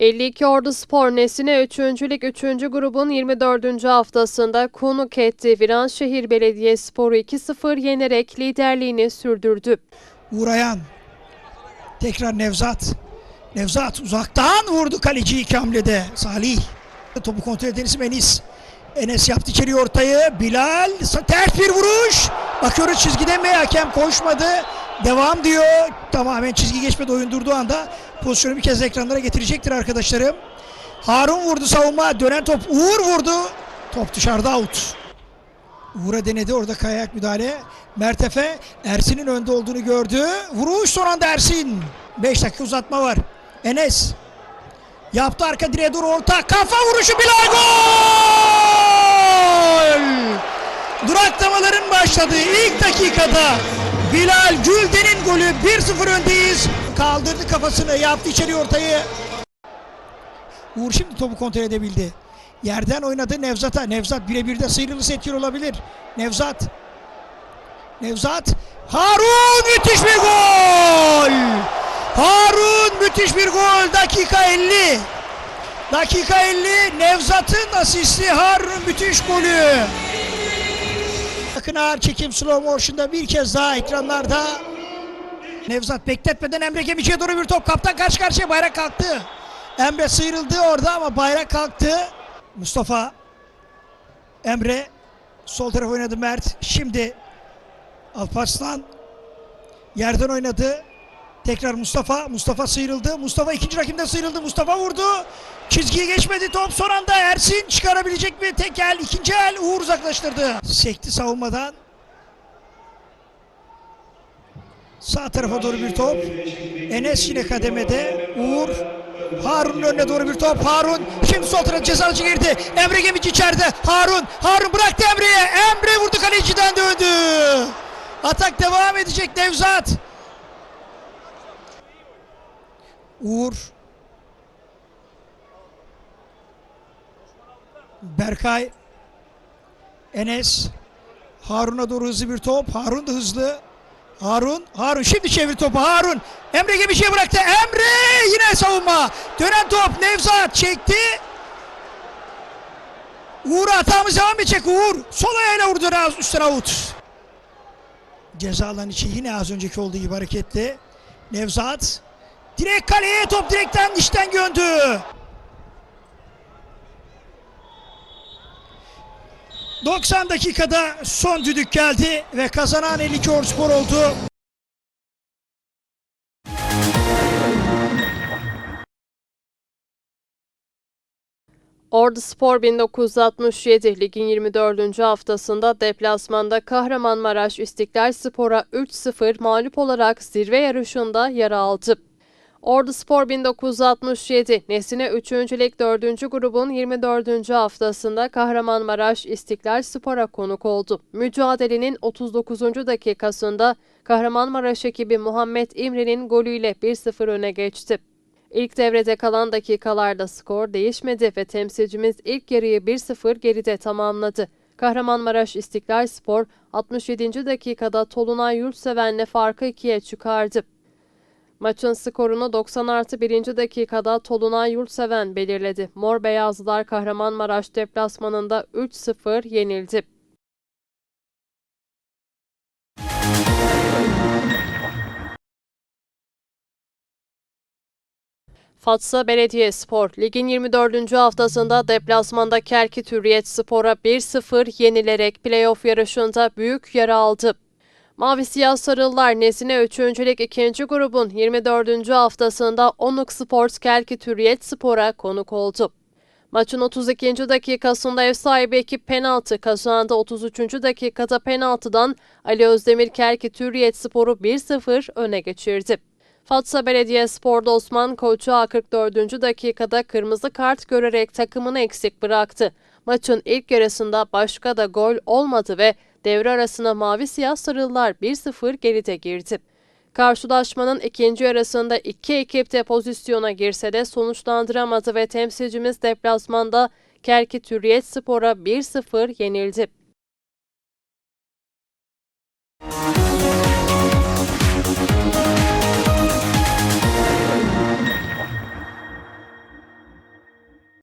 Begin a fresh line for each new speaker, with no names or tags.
52 Ordu Spor Nesine 3. Lig 3. grubun 24. haftasında konuk etti. Viranşehir Belediyespor'u 2-0 yenerek liderliğini sürdürdü.
Uğrayan. Tekrar Nevzat. Nevzat uzaktan vurdu kaleci ilk hamlede. Salih. Topu kontrol eden isim Enis. Enes yaptı içeri ortayı. Bilal ters bir vuruş. Bakıyoruz çizgide mi? Hakem koşmadı. Devam diyor. Tamamen çizgi geçmedi oyun durduğu anda. Pozisyonu bir kez ekranlara getirecektir arkadaşlarım. Harun vurdu savunma. Dönen top. Uğur vurdu. Top dışarıda out. Uğur'a denedi orada kayak müdahale. Mertefe Ersin'in önde olduğunu gördü. Vuruş son anda Ersin. 5 dakika uzatma var. Enes. Yaptı arka direğe doğru orta. Kafa vuruşu Bilal gol! Duraklamaların başladığı ilk dakikada Bilal Gülden'in golü 1-0 öndeyiz. Kaldırdı kafasını yaptı içeri ortayı. Uğur şimdi topu kontrol edebildi. Yerden oynadı Nevzat'a. Nevzat birebir de sıyrılırsa etkili olabilir. Nevzat. Nevzat. Harun müthiş bir gol. Harun müthiş bir gol. Dakika 50. Dakika 50. Nevzat'ın asisti Harun'un müthiş golü. Bakın ağır çekim slow motion'da bir kez daha ekranlarda. Nevzat bekletmeden Emre Gemici'ye doğru bir top. Kaptan karşı karşıya bayrak kalktı. Emre sıyrıldı orada ama bayrak kalktı. Mustafa Emre sol taraf oynadı Mert. Şimdi Alparslan yerden oynadı. Tekrar Mustafa. Mustafa sıyrıldı. Mustafa ikinci rakimde sıyrıldı. Mustafa vurdu. Çizgiyi geçmedi top. Son anda Ersin çıkarabilecek mi? Tek el, ikinci el Uğur uzaklaştırdı. Sekti savunmadan. Sağ tarafa doğru bir top. Enes yine kademede. Uğur Harun'un önüne doğru bir top. Harun şimdi sol tarafa cezalıcı girdi. Emre Gemici içeride. Harun. Harun bıraktı Emre'ye. Emre vurdu kaleciden döndü. Atak devam edecek Nevzat. Uğur. Berkay. Enes. Harun'a doğru hızlı bir top. Harun da hızlı. Harun, Harun şimdi çevir topu Harun. Emre Gemici'ye bıraktı. Emre yine savunma. Dönen top Nevzat çekti. Uğur hatamız devam edecek Uğur. Sol ayağıyla vurdu üstten avut. Ceza alanı içi yine az önceki olduğu gibi hareketli. Nevzat. Direkt kaleye top direkten dişten göndü. 90 dakikada son düdük geldi ve kazanan 52 Orspor oldu.
Ordu Spor 1967 ligin 24. haftasında deplasmanda Kahramanmaraş İstiklal Spor'a 3-0 mağlup olarak zirve yarışında yer aldı. Ordu Spor 1967 Nesine 3. Lig 4. grubun 24. haftasında Kahramanmaraş İstiklal Spor'a konuk oldu. Mücadelenin 39. dakikasında Kahramanmaraş ekibi Muhammed İmre'nin golüyle 1-0 öne geçti. İlk devrede kalan dakikalarda skor değişmedi ve temsilcimiz ilk yarıyı 1-0 geride tamamladı. Kahramanmaraş İstiklal Spor 67. dakikada Tolunay Yurtseven'le farkı ikiye çıkardı. Maçın skorunu 90 artı 1. dakikada Tolunay Yurtseven belirledi. Mor Beyazlılar Kahramanmaraş deplasmanında 3-0 yenildi. Fatsa Belediyespor Ligin 24. haftasında deplasmanda Kerkit Hürriyet Spor'a 1-0 yenilerek playoff yarışında büyük yer aldı. Mavi Siyah Sarılılar Nesine 3. Lig 2. grubun 24. haftasında Onuk Sports Kerkit Hürriyet Spor'a konuk oldu. Maçın 32. dakikasında ev sahibi ekip penaltı kazandı. 33. dakikada penaltıdan Ali Özdemir Kerkit Hürriyet Spor'u 1-0 öne geçirdi. Fatsa Belediyespor'da Osman Koçuğa 44. dakikada kırmızı kart görerek takımını eksik bıraktı. Maçın ilk yarısında başka da gol olmadı ve devre arasına mavi siyah sarılılar 1-0 geride girdi. Karşılaşmanın ikinci yarısında iki ekip de pozisyona girse de sonuçlandıramadı ve temsilcimiz deplasmanda Kerkit Hürriyet Spor'a 1-0 yenildi.